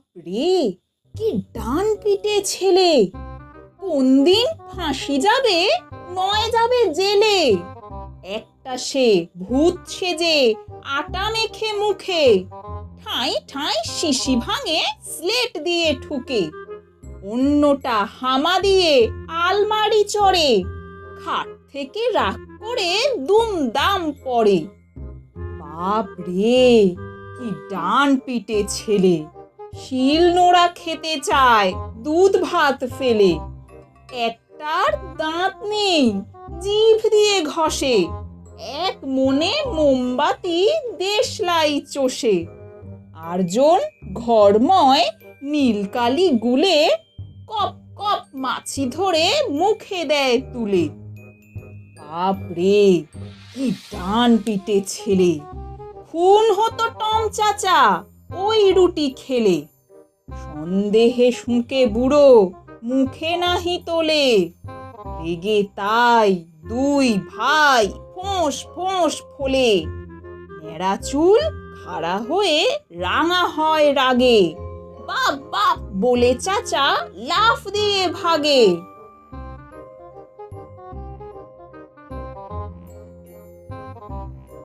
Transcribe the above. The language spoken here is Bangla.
বাপরে, কি ডান পিটে ছেলে। কোন দিন ফাঁসি যাবে, নয় যাবে জেলে। একটা সে ভূত সেজে, আটা মেখে মুখে। ঠাঁই ঠাঁই শিশি ভাঙে, স্লেট দিয়ে ঠুকে। অন্যটা হামা দিয়ে আলমারি চড়ে। খাট থেকে রাগ করে দুমদাম পড়ে। বাপ রে কি ডান পিটে ছেলে। শিল নোড়া খেতে চায়, দুধ ভাত ফেলে। একটার দাঁত নেই, জিভ দিয়ে ঘষে। এক মনে মোমবাতি দেশলাই চষে। আরজন ঘরময় নীলকালি গুলে কপ কপ মাছি ধরে মুখে দেয় তুলে। বাপ রে, কি ডান পিটে ছেলে। খুন হতো টম চাচা ওই রুটি খেলে। সন্দেহে শুঁকে বুড়ো, মুখে নাহি তোলে। রেগে তাই দুই ভাই ফোঁস ফোঁস ফোলে। নেড়া চুল খাড়া হয়ে রাঙা হয় রাগে। বাপ বাপ বলে চাচা লাফ দিয়ে ভাগে।